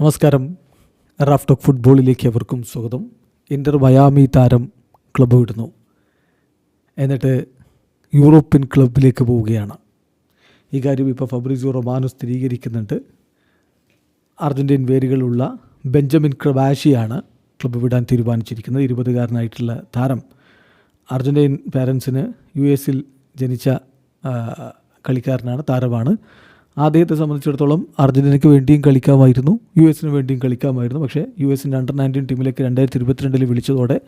നമസ്കാരം. Raf talk ഫുട്ബോളിലേക്ക് അവർക്കും സ്വാഗതം. ഇന്റർ മയാമി താരം ക്ലബ്ബ് വിടുന്നു. എന്നിട്ട് യൂറോപ്യൻ ക്ലബിലേക്ക് പോവുകയാണ്. ഈ കാര്യം ഇപ്പോൾ ഫബ്രിസിയോ റൊമാനോ സ്ഥിരീകരിക്കുന്നുണ്ട്. അർജന്റീൻ വേരുകളുള്ള ബെഞ്ചമിൻ ക്രബാഷിയാണ് ക്ലബ്ബ് വിടാൻ തീരുമാനിച്ചിരിക്കുന്നത്. ഇരുപതുകാരനായിട്ടുള്ള താരം. അർജന്റീൻ പാരൻസിന് യു എസിൽ ജനിച്ച കളിക്കാരനാണ് താരമാണ്. അദ്ദേഹത്തെ സംബന്ധിച്ചിടത്തോളം അർജന്റീനയ്ക്ക് വേണ്ടിയും കളിക്കാമായിരുന്നു യു എസിന് വേണ്ടിയും കളിക്കാമായിരുന്നു. പക്ഷേ യു എസിന്റെ അണ്ടർ നയന്റീൻ ടീമിലേക്ക് രണ്ടായിരത്തി ഇരുപത്തിരണ്ടിൽ വിളിച്ചതോടെ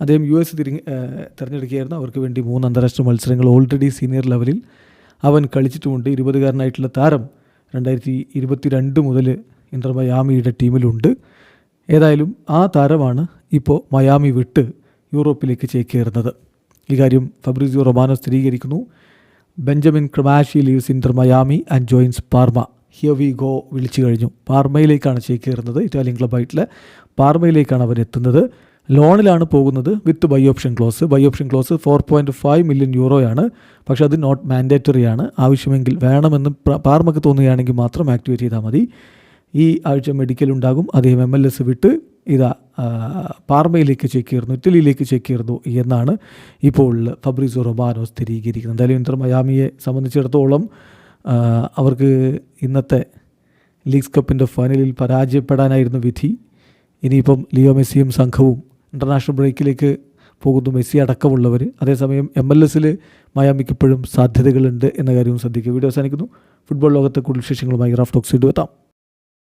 അദ്ദേഹം യു എസ് തിരിഞ്ഞ് തിരഞ്ഞെടുക്കുകയായിരുന്നു. അവർക്ക് വേണ്ടി മൂന്ന് അന്താരാഷ്ട്ര മത്സരങ്ങൾ ഓൾറെഡി സീനിയർ ലെവലിൽ അവൻ കളിച്ചിട്ടുമുണ്ട്. ഇരുപതുകാരനായിട്ടുള്ള താരം രണ്ടായിരത്തി ഇരുപത്തി രണ്ട് മുതൽ ഇന്റർ മയാമിയുടെ ടീമിലുണ്ട്. ഏതായാലും ആ താരമാണ് ഇപ്പോൾ മയാമി വിട്ട് യൂറോപ്പിലേക്ക് ചേക്കേറുന്നത്. ഇക്കാര്യം ഫബ്രിസിയോ റൊമാനോ സ്ഥിരീകരിക്കുന്നു. Benjamin Cremaschi leaves Inter Miami and joins Parma. Here we go വിളിച്ചു കഴിഞ്ഞു. പാർമയിലേക്കാണ് ചേക്കേറുന്നത്. ഇറ്റാലിയൻ ക്ലബായിട്ടുള്ള പാർമയിലേക്കാണ് അവർ എത്തുന്നത്. ലോണിലാണ് പോകുന്നത് with buy option clause. Buy option clause four point five million യൂറോയാണ് പക്ഷേ അത് നോട്ട് മാൻഡേറ്ററി ആണ് ആവശ്യമെങ്കിൽ വേണമെന്ന് പാർമക്ക് തോന്നുകയാണെങ്കിൽ മാത്രം ആക്ടിവേറ്റ് ചെയ്താൽ മതി. ഈ ആഴ്ച മെഡിക്കൽ ഉണ്ടാകും. അദ്ദേഹം എം എൽ എസ് വിട്ട് ഇതാ പാർമയിലേക്ക് ചേക്കേറുന്നു ഇറ്റലിയിലേക്ക് ചേക്കേറുന്നു എന്നാണ് ഇപ്പോൾ ഫബ്രിസോ റൊമാനോ സ്ഥിരീകരിക്കുന്നത്. എന്തായാലും ഇന്റർ മയാമിയെ സംബന്ധിച്ചിടത്തോളം അവർക്ക് ഇന്നത്തെ ലീഗ്സ് കപ്പിന്റെ ഫൈനലിൽ പരാജയപ്പെടാനായിരുന്നു വിധി. ഇനിയിപ്പം ലിയോ മെസ്സിയും സംഘവും ഇന്റർനാഷണൽ ബ്രേക്കിലേക്ക് പോകുന്നു. മെസ്സി അടക്കമുള്ളവർ അതേസമയം എം എൽ എസിൽ മയാമിക്ക് ഇപ്പോഴും സാധ്യതകളുണ്ട് എന്ന കാര്യവും ശ്രദ്ധിക്കുക. വീഡിയോ അവസാനിക്കുന്നു. ഫുട്ബോൾ ലോകത്തെ കൂടുതൽ വിശേഷങ്ങളുമായി റാഫ് ടോക്സ് എത്താം.